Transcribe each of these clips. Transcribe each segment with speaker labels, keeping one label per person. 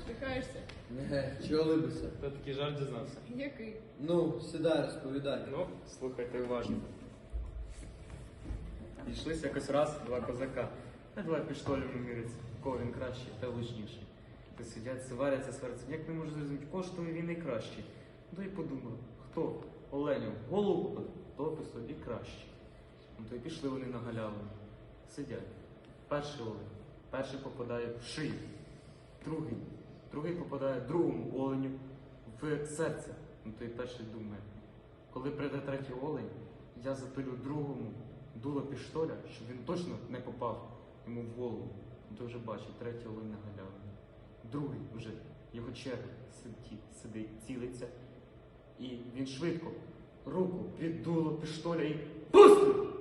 Speaker 1: усміхаєшся?
Speaker 2: Не, чого либися?
Speaker 3: Та такий жарт дізнався.
Speaker 1: Який?
Speaker 2: Ну, сідай, розповідай.
Speaker 3: Ну, слухайте уважно. Йшлися якось раз два козака. А два піштолем міряться. Кого він кращий та лучніший. Та сидять, сваряться, сваряться. Як не можу зрозуміти, кого ж то він найкращий. Ну і подумав, хто оленю попаде, то собі кращий. Ну то й пішли вони на галявину. Сидять. Перший олень. Перший попадає в шию. Другий. Другий попадає другому оленю в серце. Ну то й перший думає. Коли прийде третій олень, я запилю другому дуло піштоля, щоб він точно не попав йому в голову. Ну, То вже бачить, третій олень на. Другий вже його черга сидить, сидить, цілиться. І він швидко руку під дуло піштоля і пустив!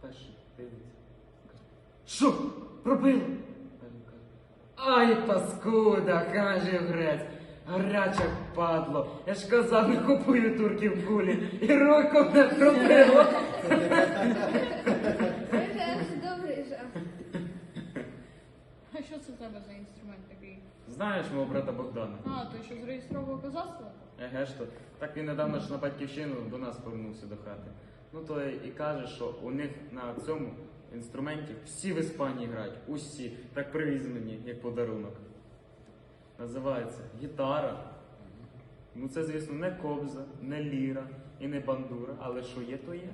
Speaker 3: Перший дивиться. Що? Пробило? Ай, паскуда, каже грець. Гаряча падло. Я ж казав, не купую турків кулі. І роком не пробило.
Speaker 1: Це добрий жарт. А що це в тебе за інструмент такий?
Speaker 3: Знаєш мого брата Богдана?
Speaker 1: А, той що зареєстровував козацтво?
Speaker 3: Еге ж то. Так він недавно ж на батьківщину до нас повернувся до хати. Ну то і каже, що у них на цьому інструменті всі в Іспанії грають. Усі. Так привіз мені, як подарунок. Називається гітара. Ну це, звісно, не кобза, не ліра і не бандура, але що є, то є.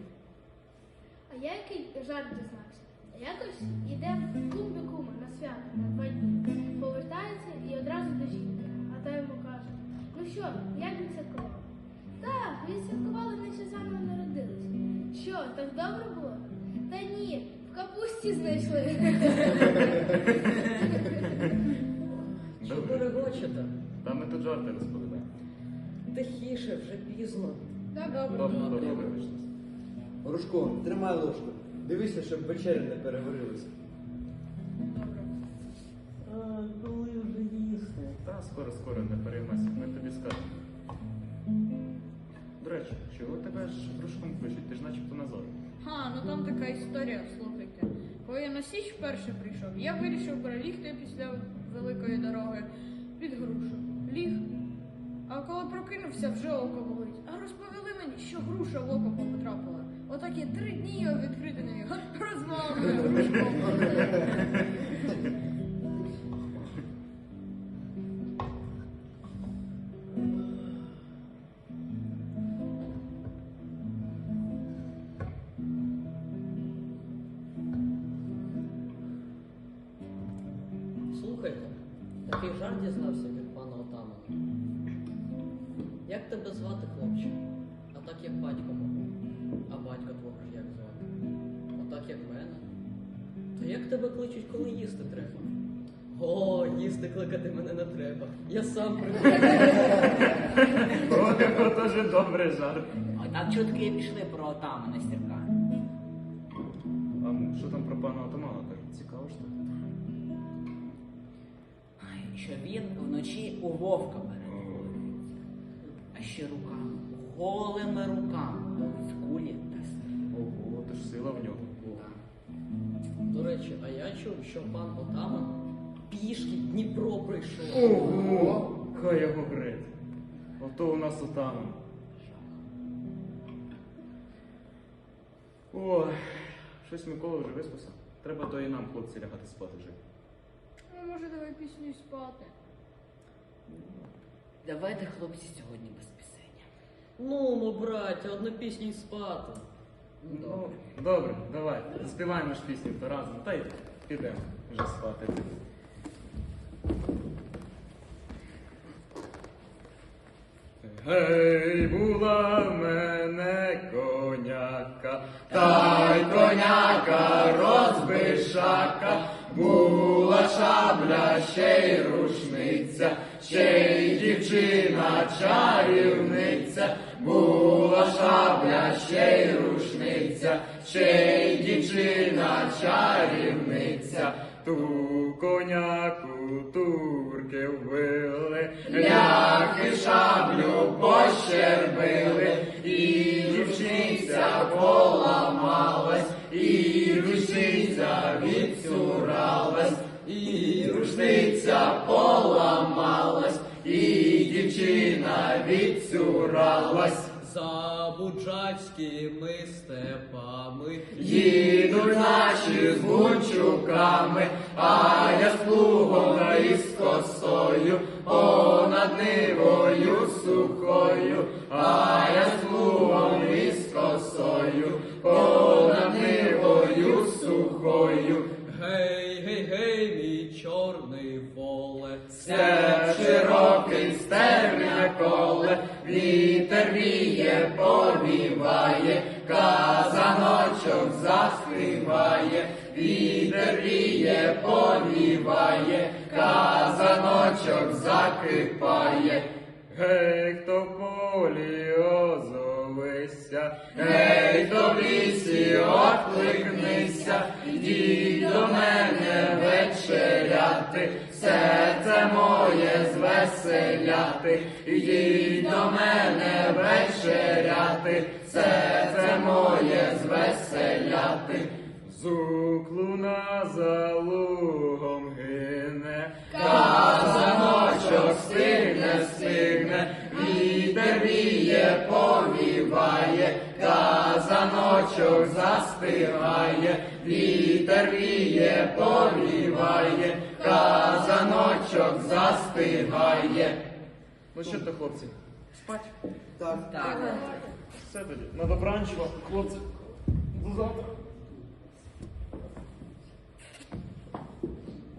Speaker 4: А я який жарт дізнався. Якось іде в клуб до кума на свято на два дні. Повертається і одразу до жінки. А та йому каже: Ну що, як відсвяткували? Так, відсвяткували, наче заново народились. Що, так добре було? Капусті знайшли.
Speaker 5: Що перегочете?
Speaker 3: Та ми тут жарти розповідаємо.
Speaker 5: Тихіше, вже пізно.
Speaker 1: Добре.
Speaker 3: Добре, добре, вибачте.
Speaker 2: Грушко, тримай ложку. Дивися, щоб вечеря не переварилася.
Speaker 1: Добре.
Speaker 5: А коли вже їсти?
Speaker 3: Та скоро, скоро не переймайся, ми тобі скажемо. До речі, чого тебе ж дружком пишуть? Ти ж начебто назад.
Speaker 1: А, ну там така історія, слухайте. Коли я на Січ вперше прийшов, я вирішив пролігти після великої дороги під грушу. Ліг. А коли прокинувся, вже око болить. А розповіли мені, що груша в око потрапила. Отак я три дні його відкрити не міг. Розмовляю грушком.
Speaker 5: Слухайте, такий жарт дізнався від пана отамана. Як тебе звати, хлопче? А так як батько мого. А батька твого ж як звати? Отак як мене. То як тебе кличуть, коли їсти треба? О, їсти кликати мене не треба. Я сам приходжу.
Speaker 3: О, добрий жарт.
Speaker 6: Отак чутки пішли про отамана Сірка.
Speaker 3: А ну, що там про пана отамана кажуть? Цікаво ж так.
Speaker 6: Що він вночі у вовка перетворюється. А ще руками, голими руками, в кулі та сни.
Speaker 3: Ого, то ж сила в нього.
Speaker 5: До речі, а я чув, що пан отаман пішки Дніпро прийшов.
Speaker 3: Ого! Хай його греть. Ото у нас отаман. Ой, щось Микола вже виспався. Треба то і нам, хлопці, лягати спати вже.
Speaker 1: Ну, може, давай пісню спати.
Speaker 6: Давайте, хлопці, сьогодні без пісення.
Speaker 5: Ну, мо, браття, одну пісню й спати.
Speaker 3: Ну, добре, давай. Заспіваємо ж пісню то разом, та й підемо вже спати. Гей, була в мене коняка, та й коняка розбишака, ще й рушниця, ще й дівчина чарівниця, була шабля, ще й рушниця, ще й дівчина чарівниця, ту коняку турки вбили, ляхи шаблю пощербили, дівчина відцюралась.
Speaker 5: За буджацькими степами
Speaker 3: Їдуть наші з гунчуками, а я з плугом і з косою, понад нивою сухою, а я з плугом і з косою, понад нивою сухою.
Speaker 5: Гей, гей, гей, мій чорний воле.
Speaker 3: Степ широкий вітер віє, повіває, казаночок закипає. Гей, хто в полі озовися, гей, хто в лісі откликнися, йдіть до мене вечеряти, серце моє звеселяти, йдіть до мене вечеряти, серце моє звеселяти. Зук луна за лугом гине, казаночок стигне, стигне, вітер віє, повіває, казаночок застигає, вітер віє, повіває, казаночок застигає. Ну що то, хлопці, спать?
Speaker 2: Так.
Speaker 6: Так.
Speaker 3: Все тоді, на добранч вам, хлопці. До завтра.